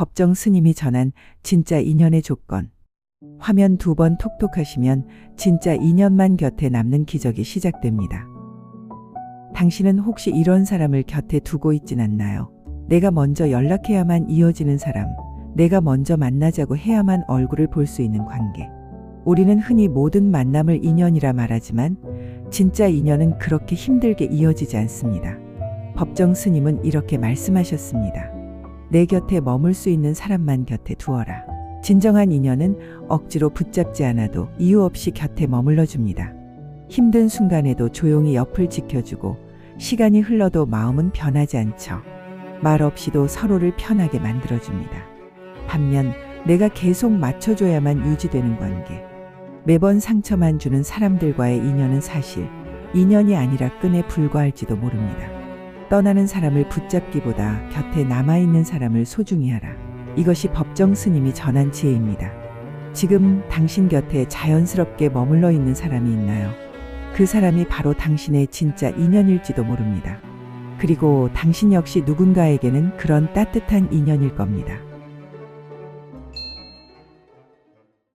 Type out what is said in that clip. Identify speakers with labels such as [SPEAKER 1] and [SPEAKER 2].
[SPEAKER 1] 법정 스님이 전한 진짜 인연의 조건. 화면 두 번 톡톡하시면 진짜 인연만 곁에 남는 기적이 시작됩니다. 당신은 혹시 이런 사람을 곁에 두고 있진 않나요? 내가 먼저 연락해야만 이어지는 사람, 내가 먼저 만나자고 해야만 얼굴을 볼 수 있는 관계. 우리는 흔히 모든 만남을 인연이라 말하지만 진짜 인연은 그렇게 힘들게 이어지지 않습니다. 법정 스님은 이렇게 말씀하셨습니다. 내 곁에 머물 수 있는 사람만 곁에 두어라. 진정한 인연은 억지로 붙잡지 않아도 이유 없이 곁에 머물러 줍니다. 힘든 순간에도 조용히 옆을 지켜주고 시간이 흘러도 마음은 변하지 않죠. 말 없이도 서로를 편하게 만들어줍니다. 반면 내가 계속 맞춰줘야만 유지되는 관계. 매번 상처만 주는 사람들과의 인연은 사실 인연이 아니라 끈에 불과할지도 모릅니다. 떠나는 사람을 붙잡기보다 곁에 남아있는 사람을 소중히 하라. 이것이 법정 스님이 전한 지혜입니다. 지금 당신 곁에 자연스럽게 머물러 있는 사람이 있나요? 그 사람이 바로 당신의 진짜 인연일지도 모릅니다. 그리고 당신 역시 누군가에게는 그런 따뜻한 인연일 겁니다.